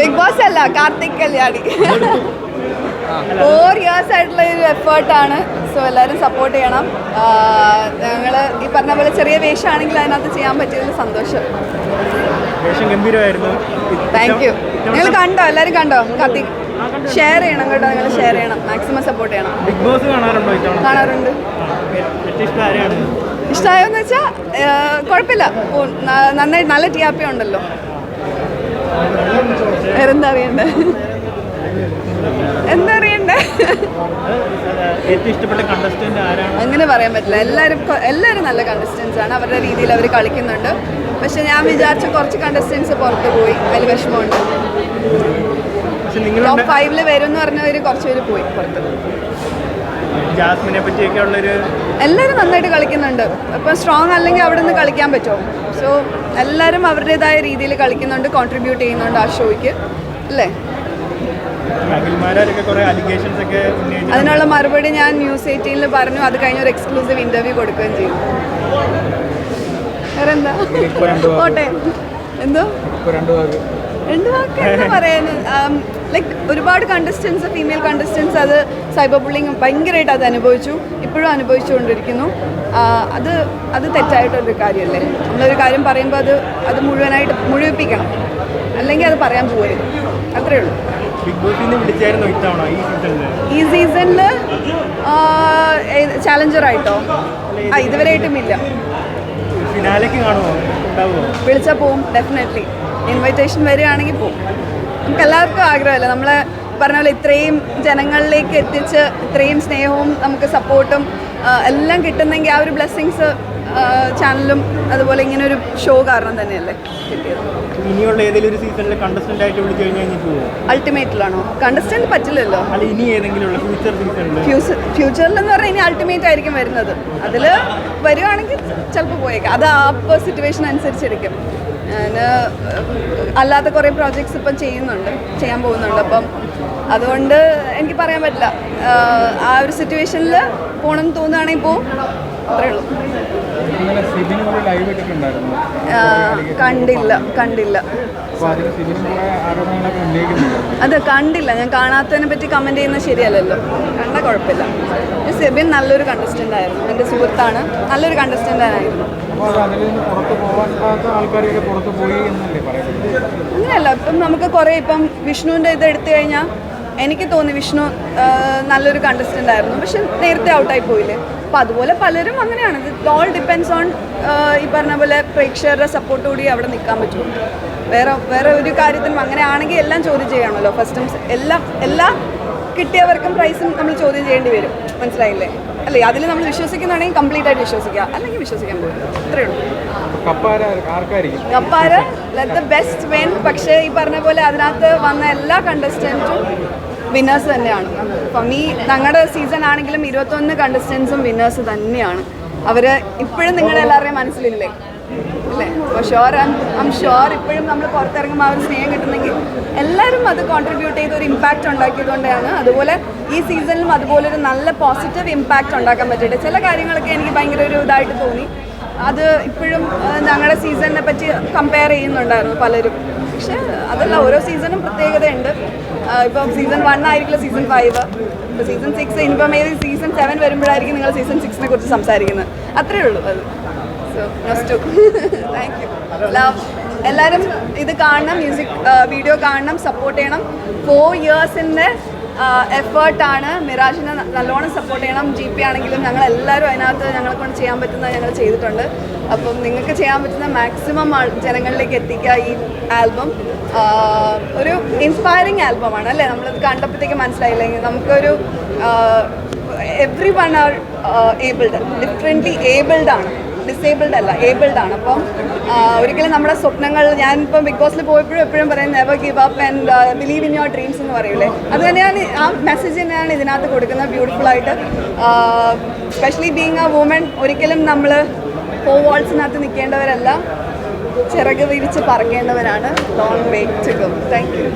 Big boss അല്ല Karthik Kalyani. Four years ആയിട്ടുള്ള ഒരു എഫേർട്ടാണ് സോ എല്ലാവരും സപ്പോർട്ട് ചെയ്യണം. ഞങ്ങൾ ഈ പറഞ്ഞ പോലെ ചെറിയ വേഷമാണെങ്കിൽ അതിനകത്ത് ചെയ്യാൻ പറ്റിയതിൽ സന്തോഷം. താങ്ക് യു നിങ്ങൾ കണ്ടോ? എല്ലാവരും കണ്ടോ? കാർത്തിക് ഷെയർ ചെയ്യണം കേട്ടോ നിങ്ങൾ ഷെയർ ചെയ്യണം. മാക്സിമം സപ്പോർട്ട് ചെയ്യണം. ബിഗ് ബോസ് കാണാറുണ്ടോ ഇഷ്ടമായോന്ന് വെച്ചാൽ കുഴപ്പമില്ല. നന്നായി നല്ല ടി ആർ പി ഉണ്ടല്ലോ. വേറെന്താ അറിയണ്ടേ? എന്താ അറിയണ്ടേ? അങ്ങനെ പറയാൻ പറ്റില്ല. എല്ലാവരും എല്ലാവരും നല്ല കണ്ടസ്റ്റൻസ് ആണ്. അവരുടെ രീതിയിൽ അവർ കളിക്കുന്നുണ്ട്. പക്ഷെ ഞാൻ വിചാരിച്ച കുറച്ച് കണ്ടസ്റ്റൻസ് പുറത്ത് പോയി. അതിൽ വിഷമമുണ്ട്. ടോപ്പ് ഫൈവിൽ വരും എന്ന് പറഞ്ഞവർ കുറച്ചുപേര് പോയി പുറത്ത്. ജാസ്മിനെ പറ്റിയൊക്കെ ഉള്ളൊരു എല്ലാവരും നന്നായിട്ട് കളിക്കുന്നുണ്ട്. അപ്പം സ്ട്രോങ് അല്ലെങ്കിൽ അവിടെ നിന്ന് കളിക്കാൻ പറ്റുമോ? സോ എല്ലാവരും അവരുടേതായ രീതിയിൽ കളിക്കുന്നുണ്ട് കോൺട്രിബ്യൂട്ട് ചെയ്യുന്നുണ്ട് ആ ഷോയ്ക്ക്. അല്ലേ? അതിനുള്ള മറുപടി ഞാൻ ന്യൂസ് എയ്റ്റീനിൽ പറഞ്ഞു. അത് കഴിഞ്ഞ ഒരു എക്സ്ക്ലൂസീവ് ഇന്റർവ്യൂ കൊടുക്കുകയും ചെയ്തു. വേറെന്താ? ഓട്ടെ എന്തോ? രണ്ട് വാക്ക് എന്താ പറയാൻ ലൈക്ക് ഒരുപാട് കണ്ടസ്റ്റൻസ് ഫീമെയിൽ കണ്ടസ്റ്റൻസ് അത് സൈബർ ബുള്ളിങ് ഭയങ്കരമായിട്ട് അത് അനുഭവിച്ചു ഇപ്പോഴും അനുഭവിച്ചുകൊണ്ടിരിക്കുന്നു. അത് അത് തെറ്റായിട്ടൊരു കാര്യമല്ലേ? നമ്മളൊരു കാര്യം പറയുമ്പോൾ അത് അത് മുഴുവനായിട്ട് മുഴുവിപ്പിക്കണം. അല്ലെങ്കിൽ അത് പറയാൻ പോകരുത് അത്രേ ഉള്ളൂ. ഈ സീസണിൽ ചാലഞ്ചറായിട്ടോ ആ ഇതുവരെയായിട്ടും ഇല്ല. വിളിച്ചാൽ പോവും ഡെഫിനറ്റ്ലി ഇൻവിറ്റേഷൻ വരികയാണെങ്കിൽ പോകും നമുക്ക് എല്ലാവർക്കും ആഗ്രഹമല്ലേ? നമ്മളെ പറഞ്ഞ പോലെ ഇത്രയും ജനങ്ങളിലേക്ക് എത്തിച്ച് ഇത്രയും സ്നേഹവും നമുക്ക് സപ്പോർട്ടും എല്ലാം കിട്ടുന്നെങ്കിൽ ആ ഒരു ബ്ലെസ്സിങ്സ് ചാനലും അതുപോലെ ഇങ്ങനെ ഒരു ഷോ കാരണം തന്നെയല്ലേ കിട്ടിയത്. ഇനിയുള്ള ഏതെങ്കിലും ഒരു സീസണിൽ കണ്ടസ്റ്റന്റ് ആയിട്ട് വിളിച്ചു കഴിഞ്ഞാൽ അൾട്ടിമേറ്റിലാണോ കണ്ടസ്റ്റന്റ് പറ്റില്ലല്ലോ. ഇനി ഏതെങ്കിലും ഫ്യൂച്ചർ സീസണിൽ ഫ്യൂച്ചറിൽ എന്ന് പറഞ്ഞാൽ ഇനി അൾട്ടിമേറ്റ് ആയിരിക്കും വരുന്നത്. അതിൽ വരുവാണെങ്കിൽ ചിലപ്പോൾ പോയേക്കാം. അത് ആ സിറ്റുവേഷൻ അനുസരിച്ചിരിക്കും. ഞാൻ അല്ലാത്ത കുറേ പ്രോജക്ട്സ് ഇപ്പം ചെയ്യുന്നുണ്ട് ചെയ്യാൻ പോകുന്നുണ്ട്. അപ്പം അതുകൊണ്ട് എനിക്ക് പറയാൻ പറ്റില്ല. ആ ഒരു സിറ്റുവേഷനിൽ പോകണം എന്ന് തോന്നുകയാണെങ്കിൽ പോവും അത്രേ ഉള്ളൂ. കണ്ടില്ല കണ്ടില്ല. അത് കണ്ടില്ല. ഞാൻ കാണാത്തതിനെ പറ്റി കമന്റ് ചെയ്യുന്നത് ശരിയല്ലല്ലോ. കണ്ട കുഴപ്പമില്ല. സെബിൻ നല്ലൊരു കണ്ടസ്റ്റന്റ് ആയിരുന്നു. എന്റെ സുഹൃത്താണ്. നല്ലൊരു കണ്ടസ്റ്റന്റ് ആയിരുന്നു. ഇല്ലല്ല അങ്ങനെയല്ല. ഇപ്പം നമുക്ക് കുറേ ഇപ്പം വിഷ്ണുവിന്റെ ഇത് എടുത്തു കഴിഞ്ഞാൽ എനിക്ക് തോന്നി വിഷ്ണു നല്ലൊരു കണ്ടസ്റ്റന്റ് ആയിരുന്നു. പക്ഷെ നേരത്തെ ഔട്ടായി പോയില്ലേ? അപ്പം അതുപോലെ പലരും അങ്ങനെയാണ്. ഇത് ഓൾ ഡിപ്പെൻസ് ഓൺ ഈ പറഞ്ഞ പോലെ പ്രേക്ഷകരുടെ സപ്പോർട്ടോടി അവിടെ നിൽക്കാൻ പറ്റും. വേറെ വേറെ ഒരു കാര്യത്തിനും അങ്ങനെ ആണെങ്കിൽ എല്ലാം ചോദ്യം ചെയ്യണമല്ലോ ഫസ്റ്റും എല്ലാം എല്ലാം കിട്ടിയവർക്കും പ്രൈസും നമ്മൾ ചോദ്യം ചെയ്യേണ്ടി വരും. മനസ്സിലായില്ലേ? അല്ലേ? അതിൽ നമ്മൾ വിശ്വസിക്കുന്നതാണെങ്കിൽ കംപ്ലീറ്റ് ആയിട്ട് വിശ്വസിക്കുക അല്ലെങ്കിൽ വിശ്വസിക്കാൻ പോകില്ല അത്രേ ഉള്ളൂ. കപ്പാര ലെറ്റ് ദ ബെസ്റ്റ് വെൻ പക്ഷേ ഈ പറഞ്ഞ പോലെ അതിനകത്ത് വന്ന എല്ലാ കണ്ടസ്റ്റന്റും വിന്നേഴ്സ് തന്നെയാണ്. അപ്പം ഈ ഞങ്ങളുടെ സീസൺ ആണെങ്കിലും ഇരുപത്തൊന്ന് കണ്ടസ്റ്റൻസും വിന്നേഴ്സ് തന്നെയാണ്. അവർ ഇപ്പോഴും നിങ്ങളെല്ലാവരുടെയും മനസ്സിലില്ലേ? അല്ലേ? ഇപ്പോഴും നമ്മൾ പുറത്തിറങ്ങുമ്പോൾ ആ ഒരു സ്നേഹം കിട്ടുന്നെങ്കിൽ എല്ലാവരും അത് കോൺട്രിബ്യൂട്ട് ചെയ്ത് ഒരു ഇമ്പാക്റ്റ് ഉണ്ടാക്കിയതുകൊണ്ടാണ്. അതുപോലെ ഈ സീസണിലും അതുപോലെ ഒരു നല്ല പോസിറ്റീവ് ഇമ്പാക്റ്റ് ഉണ്ടാക്കാൻ പറ്റിയിട്ട്. ചില കാര്യങ്ങളൊക്കെ എനിക്ക് ഭയങ്കര ഒരു ഇതായിട്ട് തോന്നി. അത് ഇപ്പോഴും ഞങ്ങളുടെ സീസണിനെ പറ്റി കമ്പയർ ചെയ്യുന്നുണ്ടായിരുന്നു പലരും. പക്ഷെ അതല്ല ഓരോ സീസണും പ്രത്യേകതയുണ്ട്. ഇപ്പോൾ ഇപ്പം സീസൺ വൺ ആയിരിക്കില്ല സീസൺ ഫൈവ് ഇപ്പോൾ സീസൺ സിക്സ് ഇനിയിപ്പം സീസൺ സെവൻ വരുമ്പോഴായിരിക്കും നിങ്ങൾ സീസൺ സിക്സിനെ കുറിച്ച് സംസാരിക്കുന്നത്. അത്രയേ ഉള്ളൂ അത്. So next thank you love എല്ലാവരും ഇത് കാണണം മ്യൂസിക് വീഡിയോ കാണണം സപ്പോർട്ട് ചെയ്യണം. ഫോർ ഇയേഴ്സിന്റെ എഫേർട്ടാണ് മിറാജിനെ നല്ലോണം സപ്പോർട്ട് ചെയ്യണം. ജി പി ആണെങ്കിലും ഞങ്ങൾ എല്ലാവരും അതിനകത്ത് ഞങ്ങളെ കൊണ്ട് ചെയ്യാൻ പറ്റുന്നത് ഞങ്ങൾ ചെയ്തിട്ടുണ്ട്. അപ്പം നിങ്ങൾക്ക് ചെയ്യാൻ പറ്റുന്ന മാക്സിമം ജനങ്ങളിലേക്ക് എത്തിക്കുക ഈ ആൽബം ഒരു ഇൻസ്പയറിങ് ആൽബമാണ് അല്ലേ? നമ്മളിത് കണ്ടപ്പോഴത്തേക്ക് മനസ്സിലായില്ലെങ്കിൽ നമുക്കൊരു everyone are abled differently abled ആണ്. ഡിസേബിൾഡ് അല്ല ഏബിൾഡ് ആണ്. അപ്പം ഒരിക്കലും നമ്മുടെ സ്വപ്നങ്ങൾ ഞാനിപ്പം ബിഗ് ബോസിൽ പോയപ്പോഴും എപ്പോഴും പറയും never give up and believe in your dreams എന്ന് പറയൂലേ. അത് തന്നെയാണ് ആ മെസ്സേജ് തന്നെയാണ് ഇതിനകത്ത് കൊടുക്കുന്നത് ബ്യൂട്ടിഫുൾ ആയിട്ട്. സ്പെഷ്യലി ബീങ് എ വുമൺ ഒരിക്കലും നമ്മൾ ഫോ വാൾസിനകത്ത് നിൽക്കേണ്ടവരല്ല. ചിറക് വിരിച്ച് പറക്കേണ്ടവരാണ്. Long way to go thank you